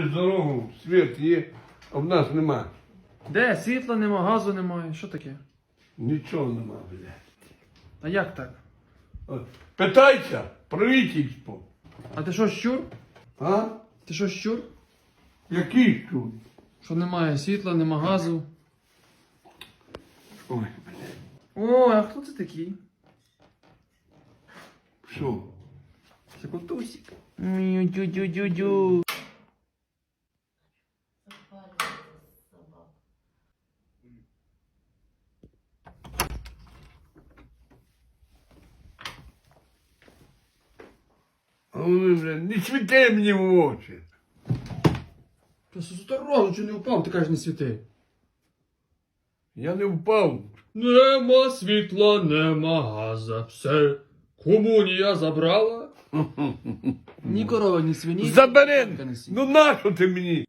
Здорово, світ є, а в нас нема. Де? Світла нема, газу немає. Що таке? Нічого нема, блядь. А як так? От. Питайся, правительство. А ти що, щур? А? Ти що, щур? Який тут? Що немає світла, нема газу. Ой, блядь. О, а хто це такий? Що? Це котусик. Дю-дю-дю-дю. А вони, блядь, не світи мені в очі. Та осторожно, чи не впав, ти кажеш не світи. Я не впав. Нема світла, нема газа. Все. Комунія забрала. Ні корова, ні свині. Забери! Ну нащо ти мені?